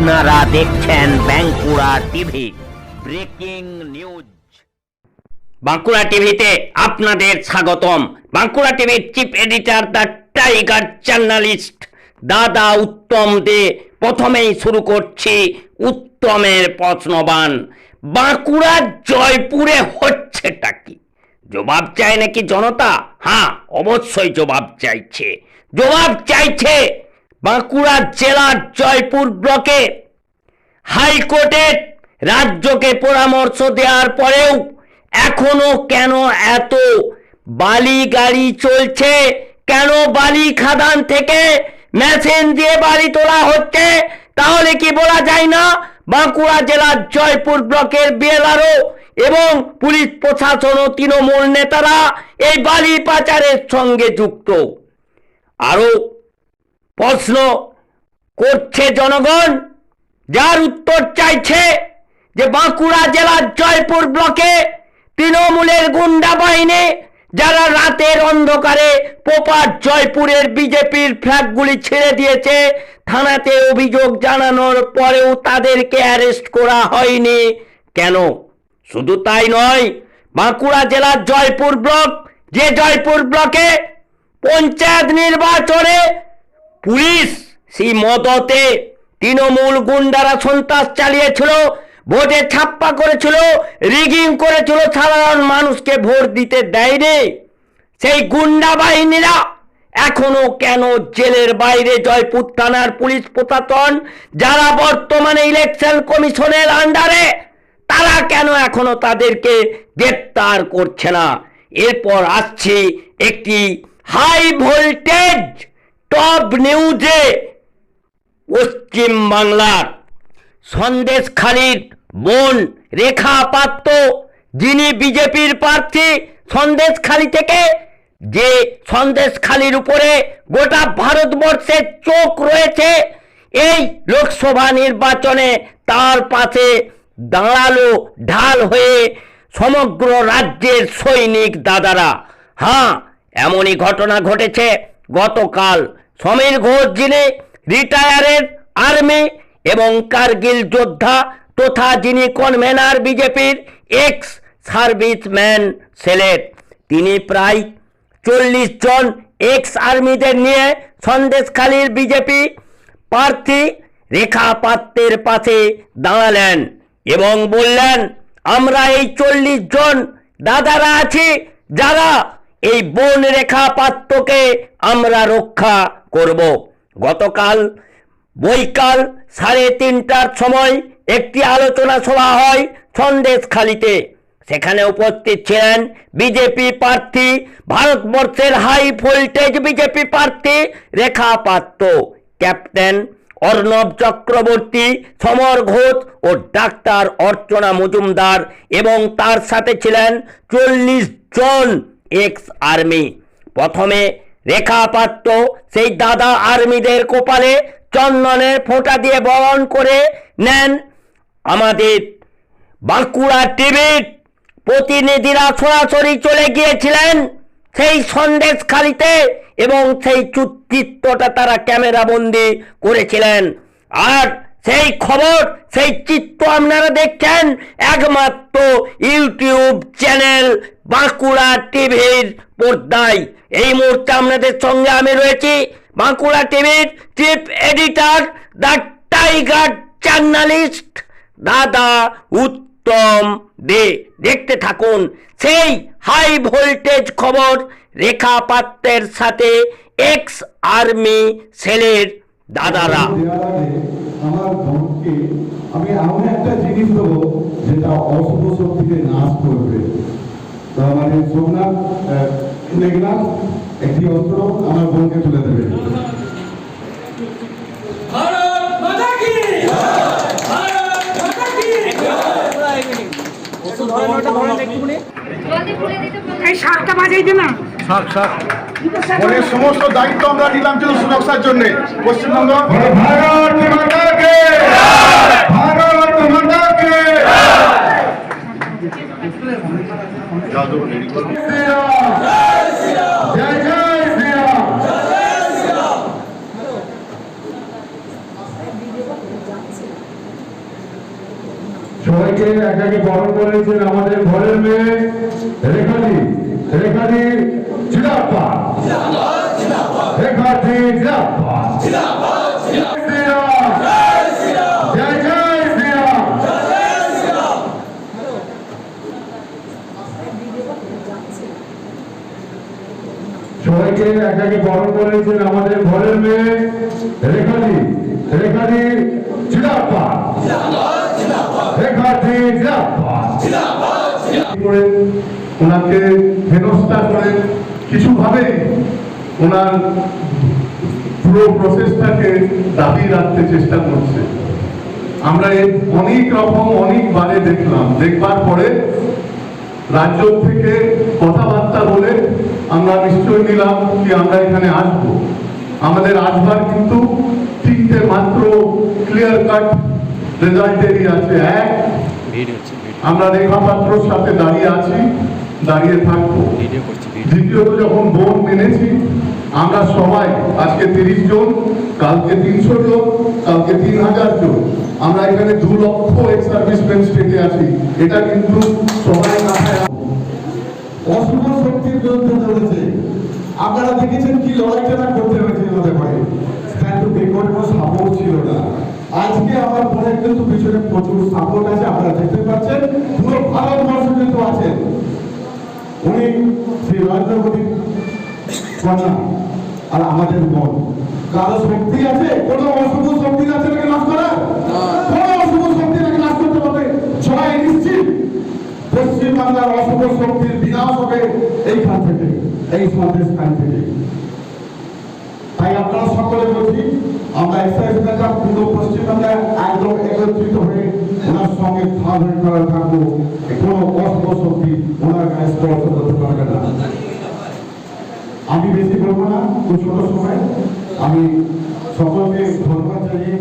আপনারা দেখছেন Bankura TV, breaking news. Bankura টিভিতে আপনাদের স্বাগতম। বাঁকুড়া টিভির chief editor, the tiger journalist, দাদা উত্তম দে। প্রথমেই শুরু করছি উত্তমের প্রশ্নবান। বাঁকুড়ার জয়পুরে হচ্ছেটা কি? জবাব চায় নাকি জনতা? হ্যাঁ অবশ্যই জবাব চাইছে। জবাব চাইছে বাঁকুড়া জেলার জয়পুর ব্লকে হাইকোর্টের রাজ্যকে পরামর্শ দেওয়ার পরেও এখনও কেন এত বালি গাড়ি চলছে? কেন বালি খাদান থেকে মেশিন দিয়ে বাড়ি তোলা হচ্ছে? তাহলে কি বলা যায় না? বাঁকুড়া জেলার জয়পুর ব্লকের বিএলআরও এবং পুলিশ প্রশাসন ও তৃণমূল নেতারা এই বালি পাচারের সঙ্গে যুক্ত। আরও প্রশ্ন করছে জনগণ, যার উত্তর চাইছে যে বাঁকুড়া জেলার জয়পুর ব্লকে তৃণমূলের গুন্ডা বাহিনী, যারা রাতের অন্ধকারে পোপার জয়পুরের বিজেপির ফ্ল্যাগগুলি ছেড়ে দিয়েছে, থানাতে অভিযোগ জানানোর পরেও তাদেরকে অ্যারেস্ট করা হয়নি। কেন? শুধু তাই নয়, বাঁকুড়া জেলার জয়পুর ব্লক, যে জয়পুর ব্লকে পঞ্চায়েত নির্বাচনে পুলিশ সেই মদতে তৃণমূল গুন্ডারা সন্ত্রাস চালিয়েছিল, ভোটে ছাপ্পা করেছিল, রিগিং করেছিল, সাধারণ মানুষকে ভোট দিতে দেয়নি। সেই গুন্ডা বাহিনীরা এখনও কেন জেলের বাইরে জয়পুর থানার পুলিশ প্রশাসন যারা বর্তমানে ইলেকশন কমিশনের আন্ডারে, তারা কেন এখনও তাদেরকে গ্রেপ্তার করছে না? এরপর আসছে একটি হাই ভোল্টেজ টপ নিউজে পশ্চিম বাংলার সন্দেশখালীর বোন রেখা পাত্র, যিনি বিজেপির প্রার্থী সন্দেশখালী থেকে, যে সন্দেশখালীর উপরে গোটা ভারতবর্ষের চোখ রয়েছে, এই লোকসভা নির্বাচনে তার পাশে দাঁড়াল ঢাল হয়ে সমগ্র রাজ্যের সৈনিক দাদারা। হ্যাঁ এমনই ঘটনা ঘটেছে গতকাল সমীর ঘোষ যিনি রিটায়ারের আর্মি এবং কার্গিল যোদ্ধা তথা যিনি কনভেনার বিজেপির এক্স সার্ভিসম্যান সেলের। তিনি প্রায় চল্লিশ জন এক্স আর্মিদের নিয়ে সন্দেশখালীর বিজেপি প্রার্থী রেখা পাত্রের পাশে দাঁড়ালেন এবং বললেন, আমরা এই চল্লিশ জন দাদারা আছি, যারা এই বন রেখা পাত্রকে আমরা রক্ষা করব। গতকাল বৈকাল সাড়ে তিনটার সময় একটি আলোচনা সভা হয় সন্দেশখালিতে। সেখানে উপস্থিত ছিলেন বিজেপি প্রার্থী, ভারতবর্ষের হাই ভোল্টেজ বিজেপি প্রার্থী রেখা পাত্র, ক্যাপ্টেন অর্ণব চক্রবর্তী, সমর ঘোষ ও ডাক্তার অর্চনা মজুমদার এবং তার সাথে ছিলেন চল্লিশ জন এক্স আর্মি। প্রথমে রেখা পাত্র সেই দাদা আর্মিদের কপালে চন্দনের ফোঁটা দিয়ে বরণ করে নেন। আমাদের বাঁকুড়া টিভির প্রতিনিধিরা সরাসরি চলে গিয়েছিলেন সেই সন্দেশখালিতে এবং সেই চিত্রটা তারা ক্যামেরা বন্দি করেছিলেন। আর সেই খবর, সেই চিত্র আপনারা দেখছেন একমাত্র ইউটিউব চ্যানেল বাঁকুড়া টিভির পর্দায়। এই মুহূর্তে আপনাদের সঙ্গে আমি রয়েছি বাঁকুড়া টিভির chief editor, the tiger journalist, দাদা উত্তম দে। দেখতে থাকুন সেই হাই ভোল্টেজ খবর রেখা পাত্রের সাথে এক্স আর্মি সেলের দাদারা দেওয়ার আগে আমার ধনকে আমি এমন একটা জিনিস দেবো যেটা অশুভ শক্তিকে নাশ করবে। তার মানে সোমনাথ মেঘনাথ একটি অস্ত্র আমার বোনকে তুলে দেবে। সমস্ত দায়িত্ব আমরা নিলাম কিন্তু সুরক্ষার জন্য। পশ্চিমবঙ্গ। একাকে বরণ করেছেন আমাদের ঘরের মেয়ে শ্রীরাম জয় জয় সবাইকে একাকে বরণ করেছেন আমাদের ঘরের মেয়ে রেখাজি রেখাজি জিরাপ্পা করে ওনাকে হেনস্থা করে কিছু ভাবে ওনার পুরো প্রসেসটাকে দাবিয়ে রাখতে চেষ্টা করছে। আমরা এর অনেক রকম অনেকবারে দেখলাম। দেখবার পরে রাজ্য থেকে কথাবার্তা বলে আমরা নিশ্চয় নিলাম কি আমরা এখানে আসব। আমাদের আসবার কিন্তু তিনটে মাত্র ক্লিয়ার কাট রেজাল্টেরই আছে? এক। আমরা রেখা পাত্রর সাথে দাঁড়িয়ে আছি দাঁড়িয়ে থাকব। দ্বিতীয়ত যখন বোন মেনেছি আমরা সবাই আজকে তিরিশ জন কালকে তিনশো জন কালকে তিন হাজার জন আমরা এখানে দু লক্ষ এক্স সার্ভিসম্যান স্টেটে আছি। এটা কিন্তু সবাই মাথায়। অশুভ শক্তির বিরুদ্ধে চলেছে। আপনারা দেখেছেন কি লড়াইটা করতে হয়েছে আমাদের পরে কিন্তু বেকরে কোনো সাপোর্ট ছিল না। আজকে আমার পরে কিন্তু পিছনে প্রচুর সাপোর্ট আছে, আপনারা দেখতে পাচ্ছেন, পুরো ভারতবর্ষ কিন্তু আছেন উনি শ্রী নরেন্দ্র মোদী কন্যা আর আমাদের মন কারও শক্তি আছে? কোনো অশুভ শক্তি আছে নাকি নাশ করার? কোনো অশুভ শক্তি নাকি নাশ করতে পারবে? জয় নিশ্চিত। পশ্চিম বাংলার অশুভ শক্তির বিনাশ হবে এইখান থেকে, এই সন্দেশ খান থেকে। তাই আপনারা সকলে বলছি আমরা এক্সাইজ নেতা পুরো পশ্চিমবাংলায় একদম একত্রিত হয়ে ওনার সঙ্গে ধারণ করা থাকব। কোনো কষ্ট শক্তি ওনার গায়ে স্পর্শ করতে পারবে না। আমি বেশি বলব না ছোট সময়। আমি সকলকে ধন্যবাদ জানিয়ে